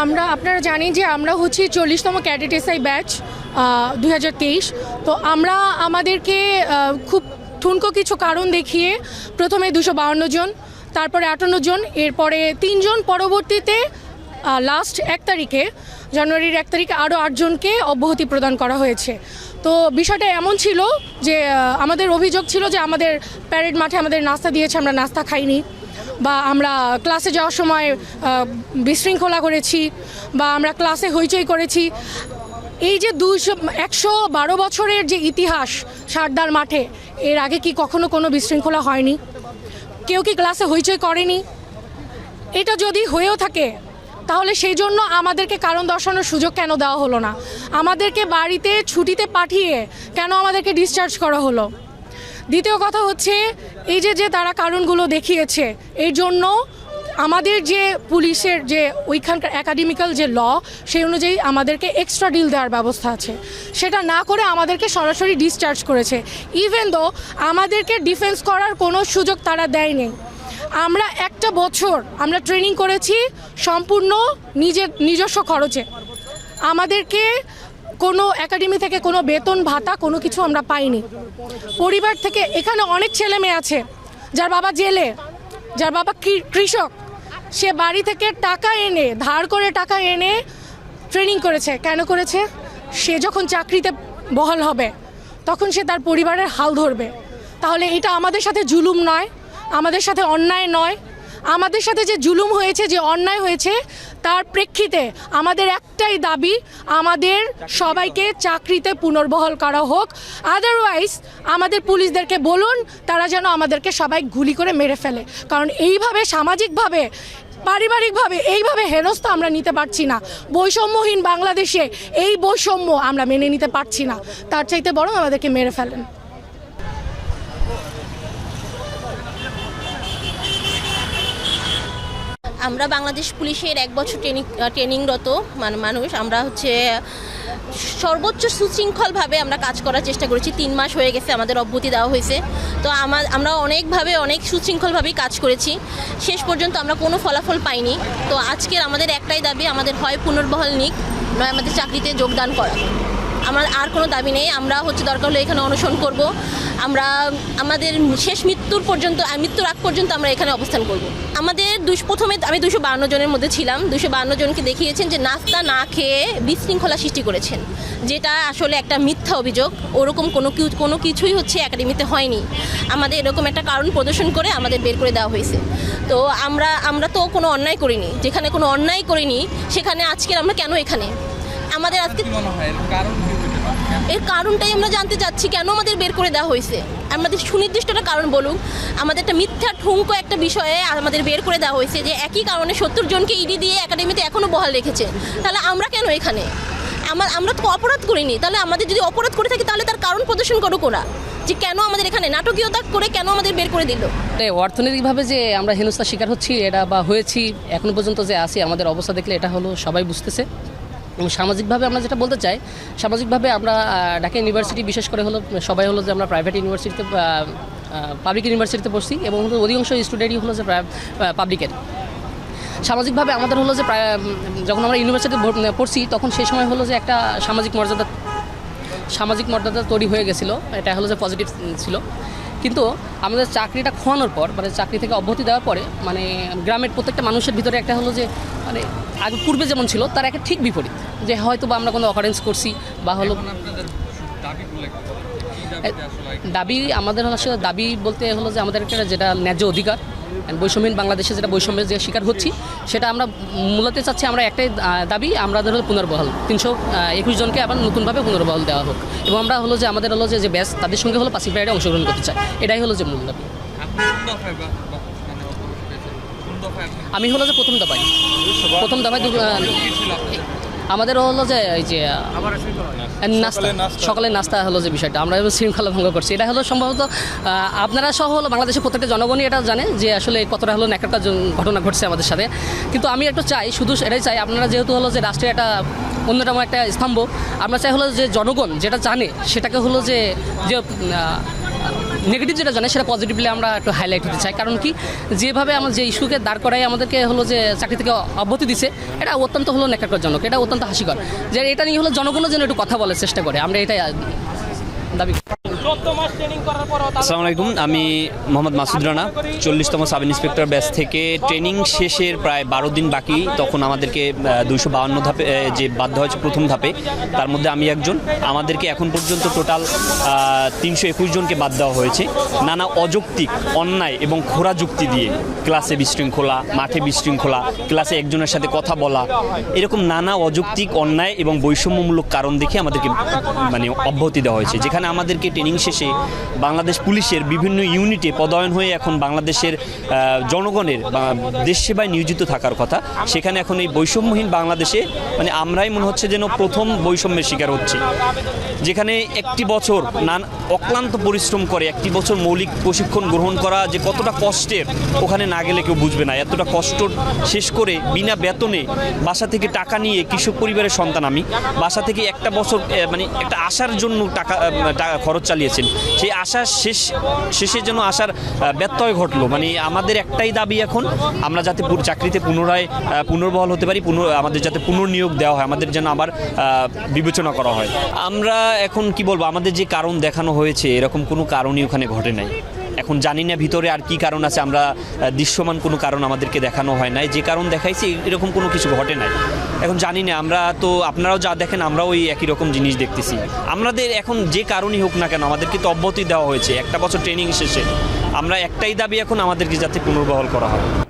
আমরা, আপনারা জানি যে আমরা হচ্ছি চল্লিশতম ক্যাডেট এসআই ব্যাচ দু হাজার তেইশ। তো আমরা আমাদেরকে খুব ঠুনকো কিছু কারণ দেখিয়ে প্রথমে দুশো বাউন্ন জন, তারপরে আটান্ন জন, এরপরে তিনজন পরবর্তীতে লাস্ট এক তারিখে, জানুয়ারির এক তারিখে আরও আটজনকে অব্যাহতি প্রদান করা হয়েছে। তো বিষয়টা এমন ছিল যে আমাদের অভিযোগ ছিল যে আমাদের প্যারেড মাঠে আমাদের নাস্তা দিয়েছে, আমরা নাস্তা খাইনি। বা আমরা ক্লাসে যাওয়ার সময় বিশৃঙ্খলা করেছি বা আমরা ক্লাসে হইচই করেছি। এই যে দুশো একশো বারো বছরের যে ইতিহাস সারদার মাঠে, এর আগে কি কখনো কোনো বিশৃঙ্খলা হয়নি? কেউ কি ক্লাসে হইচই করেনি? এটা যদি হয়েও থাকে, তাহলে সেই জন্য আমাদেরকে কারণ দর্শানোর সুযোগ কেন দেওয়া হলো না? আমাদেরকে বাড়িতে ছুটিতে পাঠিয়ে কেন আমাদেরকে ডিসচার্জ করা হলো? দ্বিতীয় কথা হচ্ছে, এই যে যে তারা কারণগুলো দেখিয়েছে এই জন্য আমাদের যে পুলিশের যে ওইখানকার একাডেমিক্যাল যে ল সেই অনুযায়ী আমাদেরকে এক্সট্রা ডিল দেওয়ার ব্যবস্থা আছে। সেটা না করে আমাদেরকে সরাসরি ডিসচার্জ করেছে। ইভেন দো আমাদেরকে ডিফেন্স করার কোনো সুযোগ তারা দেয়নি। আমরা একটা বছর আমরা ট্রেনিং করেছি সম্পূর্ণ নিজের নিজস্ব খরচে। আমাদেরকে কোনো একাডেমি থেকে কোনো বেতন, ভাতা, কোনো কিছু আমরা পাইনি। পরিবার থেকে এখানে অনেক ছেলে মেয়ে আছে, যার বাবা জেলে, যার বাবা কৃষক। সে বাড়ি থেকে টাকা এনে, ধার করে টাকা এনে ট্রেনিং করেছে। কেন করেছে? সে যখন চাকরিতে বহাল হবে, তখন সে তার পরিবারের হাল ধরবে। তাহলে এটা আমাদের সাথে জুলুম নয়, আমাদের সাথে অন্যায় নয়। আমাদের সাথে যে জুলুম হয়েছে, যে অন্যায় হয়েছে, তার প্রেক্ষিতে আমাদের একটাই দাবি, আমাদের সবাইকে চাকরিতে পুনর্বহাল করা হোক। আদারওয়াইজ আমাদের পুলিশদেরকে বলুন, তারা যেন আমাদেরকে সবাই গুলি করে মেরে ফেলে। কারণ এইভাবে সামাজিকভাবে, পারিবারিকভাবে এইভাবে হেনস্থা আমরা নিতে পারছি না। বৈষম্যহীন বাংলাদেশে এই বৈষম্য আমরা মেনে নিতে পারছি না। তার চাইতে বরং আমাদেরকে মেরে ফেলেন। আমরা বাংলাদেশ পুলিশের এক বছর ট্রেনিং ট্রেনিংরত মানে মানুষ। আমরা হচ্ছে সর্বোচ্চ সুশৃঙ্খলভাবে আমরা কাজ করার চেষ্টা করেছি। তিন মাস হয়ে গেছে আমাদের অব্যতি দেওয়া হয়েছে। তো আমার আমরা অনেকভাবে অনেক সুশৃঙ্খলভাবেই কাজ করেছি। শেষ পর্যন্ত আমরা কোনো ফলাফল পাইনি। তো আজকের আমাদের একটাই দাবি, আমাদের হয় পুনর্বহাল নিক, নয় আমাদের চাকরিতে যোগদান করা। আমার আর কোনো দাবি নেই। আমরা হচ্ছে দরকার হলে এখানে অনশন করব। আমরা, আমাদের শেষ মৃত্যুর পর্যন্ত মৃত্যুর আগ পর্যন্ত আমরা এখানে অবস্থান করব। আমাদের দুশ, প্রথমে আমি দুশো বান্ন জনের মধ্যে ছিলাম। দুশো বান্ন জনকে দেখিয়েছেন যে নাস্তা না খেয়ে বিশৃঙ্খলা সৃষ্টি করেছেন, যেটা আসলে একটা মিথ্যা অভিযোগ। ওরকম কোনো কোনো কিছুই হচ্ছে একাডেমিতে হয়নি। আমাদের এরকম একটা কারণ প্রদর্শন করে আমাদের বের করে দেওয়া হয়েছে। তো আমরা আমরা তো কোনো অন্যায় করিনি। যেখানে কোনো অন্যায় করিনি, সেখানে আজকের আমরা কেন এখানে? আমাদের আজকে এর কারণটাই আমরা জানতে চাচ্ছি কেন আমাদের বের করে দেওয়া হয়েছে? আমাদের সুনির্দিষ্ট একটা কারণ বলুন। আমাদের একটা মিথ্যা ঠুঙ্কো একটা বিষয়ে আমাদের বের করে দেওয়া হয়েছে যে একই কারণে সত্তর জনকে ইডি দিয়ে একাডেমিতে এখনও বহাল রেখেছে। তাহলে আমরা কেন এখানে? আমার আমরা তো অপরাধ করিনি। তাহলে আমাদের যদি অপরাধ করে থাকি তাহলে তার কারণ প্রদর্শন করুক ওরা যে কেন আমাদের এখানে নাটকীয়তা করে কেন আমাদের বের করে দিল? অর্থনৈতিকভাবে যে আমরা হেনস্থার শিকার হচ্ছি এটা বা হয়েছি এখনও পর্যন্ত যে আসি আমাদের অবস্থা দেখলে এটা হলো সবাই বুঝতেছে। এবং সামাজিকভাবে আমরা যেটা বলতে চাই, সামাজিকভাবে আমরা ঢাকা ইউনিভার্সিটি বিশেষ করে হলো, সবাই হলো যে আমরা প্রাইভেট ইউনিভার্সিটিতে পাবলিক ইউনিভার্সিটিতে পড়ছি এবং অধিকাংশ স্টুডেন্টই হলো যে পাবলিকের সামাজিকভাবে আমাদের হলো যে যখন আমরা ইউনিভার্সিটিতে পড়ছি, তখন সেই সময় হলো যে একটা সামাজিক মর্যাদা সামাজিক মর্যাদা তৈরি হয়ে গেছিল। এটা হলো যে পজিটিভ ছিল। কিন্তু আমাদের চাকরিটা খোয়ানোর পর মানে চাকরি থেকে অব্যাহতি দেওয়ার পরে মানে গ্রামের প্রত্যেকটা মানুষের ভিতরে একটা হলো যে মানে আগে পূর্বে যেমন ছিল তার একটা ঠিক বিপরীত। যে হয়তো বা আমরা কোনো অকারেন্স করছি বা হলো দাবি আমাদের হলো আসলে দাবি বলতে হলো যে আমাদের একটা যেটা ন্যায্য অধিকার বৈষম্যহীন বাংলাদেশে যেটা বৈষম্যের যে শিকার হচ্ছি সেটা আমরা মূলত চাচ্ছি আমরা একটাই দাবি আমাদের হলো পুনর্বহাল। তিনশো একুশ জনকে আবার নতুনভাবে পুনর্বহাল দেওয়া হোক। এবং আমরা হলো যে আমাদের হলো যে যে ব্যাস তাদের সঙ্গে হলো পাসিফ রাইডে অংশগ্রহণ করতে চাই এটাই হলো যে মূল দাবি। মানে আমি হলো যে প্রথম দফায়। প্রথম দফায় আমাদের হলো যে এই যে নাস্তা। সকালে নাস্তা। হলো যে বিষয়টা আমরা শৃঙ্খলা ভঙ্গ করছি। এটা হলো সম্ভবত আপনারা সহ হলো বাংলাদেশের প্রত্যেকটা জনগণই এটা জানে যে আসলে কতটা হলো একটা ঘটনা ঘটছে আমাদের সাথে। কিন্তু আমি একটু চাই শুধু এটাই চাই আপনারা যেহেতু হলো যে রাষ্ট্রের একটা অন্যতম একটা স্তম্ভ আমরা চাই হলো যে জনগণ যেটা জানে সেটাকে হলো যে যে নেগেটিভ যেটা জানে, সেটা পজিটিভলি আমরা একটু হাইলাইট হতে চাই। কারণ কি? যেভাবে আমার যে ইস্যুকে দাঁড় করাই আমাদেরকে হলো যে চাকরি থেকে অব্যাহতি দিছে, এটা অত্যন্ত হলো নেকারজনক, এটা অত্যন্ত হাসিকর। যে এটা নিয়ে হলো জনগণও যেন একটু কথা বলার চেষ্টা করে, আমরা এটাই দাবি। আসসালামু আলাইকুম আমি মোহাম্মদ মাসুদ রানা চল্লিশতম সাব ইন্সপেক্টর ব্যাচ থেকে ট্রেনিং শেষের প্রায় বারো দিন বাকি তখন আমাদেরকে দুইশো বাহান্ন ধাপে যে বাধ্য হয়েছে প্রথম ধাপে তার মধ্যে আমি একজন। আমাদেরকে এখন পর্যন্ত টোটাল তিনশো একুশ জনকে বাদ দেওয়া হয়েছে। নানা অযৌক্তিক অন্যায় এবং খোরা যুক্তি দিয়ে ক্লাসে বিশৃঙ্খলা মাঠে বিশৃঙ্খলা ক্লাসে একজনের সাথে কথা বলা এরকম নানা অযৌক্তিক অন্যায় এবং বৈষম্যমূলক কারণ দেখে আমাদেরকে মানে অব্যাহতি দেওয়া হয়েছে। যেখানে আমাদেরকে ট্রেনিং শেষে বাংলাদেশ পুলিশের বিভিন্ন ইউনিটে পদায়ন হয়ে এখন বাংলাদেশের জনগণের দেশ সেবায় নিয়োজিত থাকার কথা। সেখানে এখন এই বৈষম্যহীন বাংলাদেশে মানে আমরাই মনে হচ্ছে যেন প্রথম বৈষম্যের শিকার হচ্ছে। যেখানে একটি বছর নান অক্লান্ত পরিশ্রম করে, একটি বছর মৌলিক প্রশিক্ষণ গ্রহণ করা, যে কতটা কষ্টের ওখানে না গেলে কেউ বুঝবে না। এতটা কষ্ট শেষ করে বিনা বেতনে বাসা থেকে টাকা নিয়ে কৃষক পরিবারের সন্তান আমি। বাসা থেকে একটা বছর মানে একটা আসার জন্য টাকা খরচ খরচ চালিয়েছেন সেই আশা শেষ, শেষের জন্য আসার ব্যত্যয় ঘটলো। মানে আমাদের একটাই দাবি এখন, আমরা যাতে চাকরিতে পুনরায় পুনর্বহাল হতে পারি, পুনর, আমাদের যাতে পুনর্নিয়োগ দেওয়া হয়, আমাদের যেন আবার বিবেচনা করা হয়। আমরা এখন কি বলব? আমাদের যে কারণ দেখানো হয়েছে, এরকম কোনো কারণই ওখানে ঘটে নাই। এখন জানি না ভিতরে আর কি কারণ আছে, আমরা দৃশ্যমান কোনো কারণ আমাদেরকে দেখানো হয় নাই। যে কারণ দেখাইছি, এরকম কোনো কিছু ঘটে নাই। এখন জানি না, আমরা তো আপনারাও যা দেখেন, আমরাও ওই একই রকম জিনিস দেখতেছি। আমাদের এখন যে কারণই হোক না কেন, আমাদেরকে তো অব্যতি দেওয়া হয়েছে। একটা বছর ট্রেনিং শেষে। আমরা একটাই দাবি এখন আমাদেরকে যাতে পুনর্বহল করা হয়।